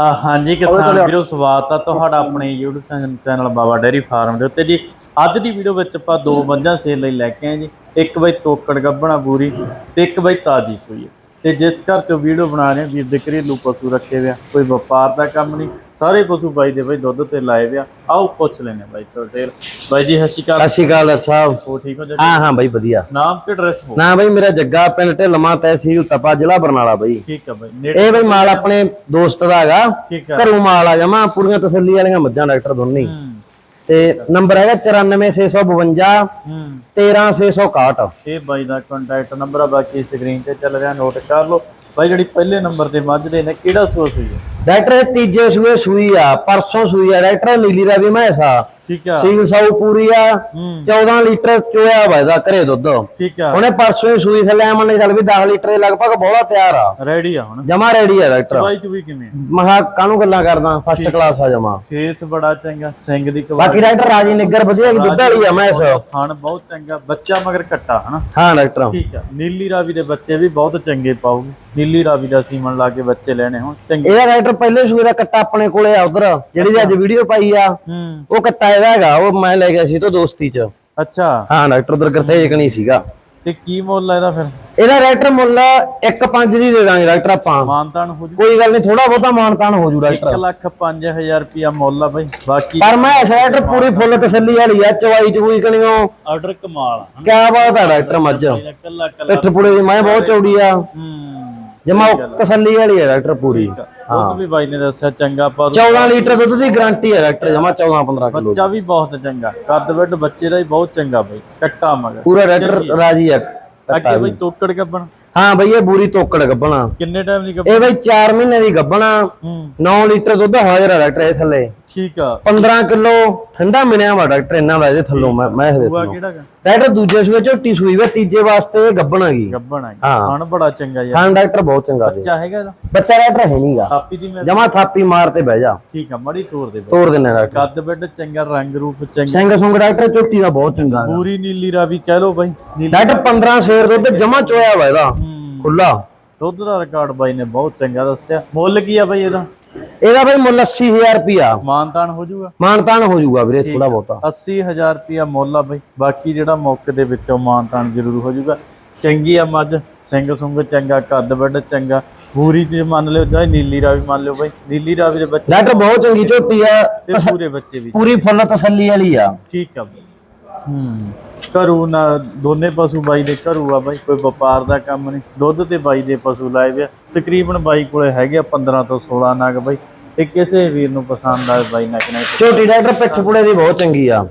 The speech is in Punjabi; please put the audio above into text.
ਆ ਹਾਂਜੀ ਕਿਸਾਨ ਵੀਰੋ ਸਵਾਗਤ ਆ ਤੁਹਾਡਾ ਆਪਣੇ YouTube ਚੈਨ- ਚੈਨਲ ਬਾਬਾ ਡੇਰੀ ਫਾਰਮ ਦੇ ਉੱਤੇ ਜੀ। ਅੱਜ ਦੀ ਵੀਡੀਓ ਵਿੱਚ ਆਪਾਂ ਦੋ ਮੱਝਾਂ ਸੇਲ ਲਈ ਲੈ ਕੇ ਆਏ ਜੀ। ਇੱਕ ਬਈ ਤੋਕੜ ਗੱਭਣਾ ਪੂਰੀ ਤੇ ਇੱਕ ਬਈ ਤਾਜੀ ਸੂਈ। ਤੇ ਜਿਸ ਘਰ ਤੋਂ ਵੀਡੀਓ ਬਣਾ ਰਹੇ ਹਾਂ, ਵੀਰ ਦੇ ਘਰੇਲੂ ਪਸ਼ੂ ਰੱਖੇ ਹੋਏ ਆ ਕੋਈ ਵਪਾਰ ਦਾ ਕੰਮ ਨਹੀਂ ਸਾਰੇ ਪਸ਼ੂ ਬਾਈ ਦੇ ਬਈ ਦੁੱਧ ਤੇ ਲਾਏ ਹੋਏ ਆ। ਆਓ ਪੁੱਛ ਲੈਨੇ ਬਾਈ ਤੋਂ ਡਿਟੇਲ ਬਾਈ ਜੀ ਸਤਿ ਸ਼੍ਰੀ ਅਕਾਲ। ਸਤਿ ਸ਼੍ਰੀ ਅਕਾਲ ਡਾਕਟਰ ਸਾਹਿਬ। ਹੋ ਠੀਕ ਹੋ ਜੀ? ਹਾਂ ਹਾਂ ਬਾਈ ਵਧੀਆ। ਨਾਮ ਤੇ ਐਡਰੈਸ ਹੋ ਨਾ ਬਾਈ ਮੇਰਾ ਜੱਗਾ ਪਿੰਡ ਢਿਲਮਾ ਤਹਿਸੀਲ ਤਪਾ ਜ਼ਿਲ੍ਹਾ ਬਰਨਾਲਾ ਬਾਈ। ਠੀਕ ਆ ਬਾਈ ਇਹ ਬਾਈ ਮਾਲ ਆਪਣੇ ਦੋਸਤ ਦਾ ਹੈਗਾ। ਘਰੋਂ ਮਾਲ ਆ ਜਮਾ ਪੂਰੀਆਂ ਤਸੱਲੀ ਵਾਲੀਆਂ ਮੱਝਾਂ ਡਾਕਟਰ ਦੋਨੇ। ਹੀ। ਤੇ ਨੰਬਰ ਹੈਗਾ 94652 ਹੂੰ। 13661 ਇਹ ਬਾਈ ਦਾ ਕੰਟੈਕਟ ਨੰਬਰ ਆ ਬਾਕੀ ਸਕਰੀਨ ਤੇ ਚੱਲ ਰਿਹਾ ਨੋਟ ਕਰ ਲਓ। ਬਾਈ ਜਿਹੜੀ ਪਹਿਲੇ ਨੰਬਰ ਤੇ ਮੱਝ ਦੇ ਨੇ ਕਿਹੜਾ ਹੋਈ ਹੈ ਡਾਕਟਰ ਇਹ ਤੀਜੇ ਸੂਏ ਸੂਈ ਆ ਪਰਸੋਂ ਸੂਈ ਆ। ਡਾਕਟਰ ਨੀਲੀ ਦਾ ਵੀ ਮੈਸਾ ਠੀਕ ਆ। ਸੀਲ ਸਾਊ ਪੂਰੀ ਆ ਹੂੰ। 14 ਲੀਟਰ ਚੋਇਆ ਵਾ ਇਹਦਾ ਘਰੇ ਦੁੱਧ। ਠੀਕ ਆ। ਉਹਨੇ ਪਰਸੋਂ ਹੀ ਸੂਈ ਥੱਲੇ ਮੰਨੇ ਚੱਲ ਵੀ 10 ਲੀਟਰ ਦੇ ਲਗਭਗ ਬੋਲਾ ਤਿਆਰ ਆ। ਰੈਡੀ ਆ ਹੁਣ। ਜਮਾ ਰੈਡੀ ਆ ਡਾਕਟਰ ਤੂੰ ਵੀ ਕਿਵੇਂ ਮਹਾ ਕਾਹਨੂੰ ਗੱਲਾਂ ਕਰਦਾ? ਫਸਟ ਕਲਾਸ ਆ ਜਮਾ। ਫੇਸ ਬੜਾ ਚੰਗਾ ਸਿੰਘ ਦੀ ਬਾਕੀ ਡਾਕਟਰ ਰਾਜੀ ਨਿੱਗਰ ਵਧੀਆ ਕਿ ਦੁੱਧ ਵਾਲੀ ਆ ਮੈਂ ਖਾਣ ਬਹੁਤ ਚੰਗਾ ਬੱਚਾ ਮਗਰ ਕੱਟਾ ਹਨਾ? ਹਾਂ ਡਾਕਟਰ ਠੀਕ ਆ। ਨੀਲੀ ਰਾਵੀ ਦੇ ਬੱਚੇ ਵੀ ਬਹੁਤ ਚੰਗੇ ਪਾਉਗੇ। ਨੀਲੀ ਰਾਵੀ ਦਾ ਸੀਮਨ ਲਾ ਕੇ ਬੱਚੇ ਲੈਣੇ ਹੁਣ ਚੰਗੇ। ਇਹਦਾ ਡਾਕਟਰ ਪਹਿਲੇ ਸੂਏ ਦਾ ਕੱਟਾ ਆਪਣੇ ਕੋਲੇ ਆ ਉਧਰ। ਜਿਹੜੀ ਅੱਜ ਵੀਡੀਓ ਪਾਈ ਆ ਉਹ ਕੱਟਾ ਹੈਗਾ ਉਹ ਮੈਂ ਲੈ ਗਿਆ ਸੀ ਤੋਂ ਦੋਸਤੀ ਚ। ਅੱਛਾ। ਹਾਂ ਡਾਕਟਰ ਉਧਰ ਕਰਤੇਜ ਕਣੀ ਸੀਗਾ। ਤੇ ਕੀ ਮੁੱਲ ਆ ਇਹਦਾ ਫਿਰ? ਇਹਦਾ ਡਾਕਟਰ ਮੁੱਲ 1.5 ਦੀ ਦੇ ਦਾਂਗੇ ਡਾਕਟਰ ਆਪਾਂ। ਮਾਨਤਾਨ ਹੋ ਜੂ। ਕੋਈ ਗੱਲ ਨਹੀਂ ਥੋੜਾ ਬਹੁਤਾ ਮਾਨਤਾਨ ਹੋ ਜੂ ਡਾਕਟਰ। 1 ਲੱਖ 5000 ਰੁਪਿਆ ਮੁੱਲ ਆ ਬਾਈ ਬਾਕੀ ਪਰ ਮੈਂ ਡਾਕਟਰ ਪੂਰੀ ਫੁੱਲ ਤਸੱਲੀ ਵਾਲੀ ਆ ਚਵਾਈ ਚਵੂਈ ਕਣੀਓ। ਆਰਡਰ ਕਮਾਲ ਆ ਕਿਆ ਬਾਤ ਆ ਡਾਕਟਰ ਮੱਝ। ਕੱਲਾ ਕੱਲਾ ਪਿੱਠ ਪੁੜੇ ਦੀ ਮੈਂ ਬਹੁਤ ਚੌੜੀ ਆ। ਹੂੰ। ਜਮਾ ਤਸੱਲੀ ਵਾਲੀ ਆ ਡਾਕਟਰ ਪੂਰੀ। ਦੁੱਧ ਵੀ ਬਾਈ ਨੇ ਦੱਸਿਆ ਚੰਗਾ ਪਰ 14 ਲੀਟਰ ਦੁੱਧ ਦੀ ਗਾਰੰਟੀ ਹੈ ਡਾਕਟਰ ਜਮਾ 14 15 ਕਿਲੋ ਬੱਚਾ ਵੀ ਬਹੁਤ ਚੰਗਾ ਕੱਦ ਵੱਡ ਬੱਚੇ ਦਾ ਹੀ ਬਹੁਤ ਚੰਗਾ ਬਾਈ ਕੱਟਾ ਮਗਰ। ਪੂਰਾ ਡਾਕਟਰ ਰਾਜੀ ਆ ਅੱਗੇ ਬਾਈ ਤੋਕੜ ਗੱਬਣ ਹਾਂ ਬਈ ਇਹ ਬੂਰੀ ਤੋਕੜ ਗੱਬਣਾ। ਕਿੰਨੇ ਟਾਈਮ ਦੀ ਗੱਬਣ? ਇਹ ਬਈ 4 ਮਹੀਨੇ ਦੀ ਗੱਬਣਾ। ਹੂੰ। 9 ਲੀਟਰ ਦੁੱਧ ਹਾਜ਼ਰ ਆ ਡਾਕਟਰ ਇਹ ਥੱਲੇ। ਠੀਕ ਆ। 15 ਕਿਲੋ ਠੰਡਾ ਮਿਲਿਆ ਵਾ ਡਾਕਟਰ ਇਹਨਾਂ ਦਾ ਇਹਦੇ ਥੱਲੋਂ ਮੈਂ ਮੈਂ ਇਹਦੇ ਥੱਲੋਂ? ਡਾਕਟਰ ਦੂਜੇ ਸੂਏ ਝੋਟੀ ਸੂਈ ਵੇ ਤੀਜੇ ਵਾਸਤੇ ਇਹ ਗੱਬਣ ਹੈਗੀ ਗੱਬਣ ਆ ਹਾਂ। ਬੜਾ ਚੰਗਾ ਯਾਰ। ਹਾਂ ਡਾਕਟਰ ਬਹੁਤ ਚੰਗਾ ਬੱਚਾ ਹੈਗਾ ਇਹਦਾ? ਬੱਚਾ ਡਾਕਟਰ ਹੈ ਨਹੀਂਗਾ ਕਾਪੀ ਦੀ ਮੈਂ ਜਮਾ ਥਾਪੀ ਮਾਰ ਤੇ ਬਹਿ ਜਾ। ਠੀਕ ਆ ਮੜੀ ਤੋੜ ਦੇ ਤੋੜ ਦਿੰਨੇ ਡਾਕਟਰ। ਕੱਦ ਵੱਡ ਚੰਗਾ ਰੰਗ ਰੂਪ ਚੰਗਾ। ਸਿੰਘ ਸੁੰਗ ਡਾਕਟਰ ਝੋਟੀ ਦਾ ਬਹੁਤ ਚੰਗਾ ਹੈਗਾ। ਪੂਰੀ ਨੀਲੀ ਰਾਵੀ ਕਹਿ ਲੋ ਬਾਈ। ਨੀਲੀ ਡਾਕਟਰ 15 ਸ਼ੇਰ ਦੁੱਧ ਜਮਾ ਚੋਇਆ ਵਾ ਇਹਦਾ। ਖੁੱਲਾ। ਦੁੱਧ ਦਾ ਰਿਕਾਰਡ ਬਾਈ ਨੇ ਬਹੁਤ ਚੰਗਾ ਦੱਸਿਆ। ਮੁੱਲ ਕੀ ਆ ਬਾਈ ਇਹਦਾ? ਇਹਦਾ ਬਈ ਮੁੱਲ 80000 ਰੁਪਿਆ ਮਾਨਤਾਨ ਹੋ ਜਾਊਗਾ? ਮਾਨਤਾਨ ਹੋ ਜਾਊਗਾ ਵੀਰੇ ਥੋੜਾ ਬਹੁਤਾ। 80000 ਰੁਪਿਆ ਮੁੱਲ ਆ ਬਈ। ਬਾਕੀ ਜਿਹੜਾ ਮੌਕੇ ਦੇ ਵਿੱਚੋਂ ਮਾਨਤਾਨ ਜ਼ਰੂਰ ਹੋ ਜਾਊਗਾ। ਚੰਗੀ ਆ ਮੱਝ ਸਿੰਘ ਸੁੰਗ ਚੰਗਾ ਕੱਦ ਵੱਡ ਚੰਗਾ। ਪੂਰੀ ਜੇ ਮੰਨ ਲਿਓ ਜਾਂ ਨੀਲੀ ਰਾਵੀ ਮੰਨ ਲਿਓ ਬਈ। ਨੀਲੀ ਰਾਵੀ ਦੇ ਬੱਚੇ ਡਾਕਟਰ ਬਹੁਤ ਚੰਗੀ ਝੋਟੀ ਆ। ਤੇ ਪੂਰੇ ਬੱਚੇ ਵੀ। ਪੂਰੀ ਫੁੱਲ ਤਸੱਲੀ ਵਾਲੀ ਆ। ਠੀਕ ਆ ਹੂੰ। ਘਰੂ ਨਾ, ਦੋਨੇ ਪਸ਼ੂ ਬਾਈ ਦੇ ਘਰੂ ਆ ਬਾਈ, ਕੋਈ ਵਪਾਰ ਦਾ ਕੰਮ ਨਹੀਂ। ਦੁੱਧ ਤੇ ਬਾਈ ਦੇ ਪਸ਼ੂ ਲਾਏ ਵੇ ਤਕਰੀਬਨ ਬਾਈ ਕੋਲੇ ਹੈਗੇ ਆ 15 ਤੋਂ 16 ਨਗ ਬਾਈ। ਇਹ ਕਿਸੇ ਵੀਰ ਨੂੰ ਪਸੰਦ ਆਏ ਬਾਈ ਨਾ ਕਿਨੇ ਝੋਟੀ ਡਾਕਟਰ ਪਿੱਠ ਪੁੜੇ ਦੀ ਬਹੁਤ ਚੰਗੀ ਆ।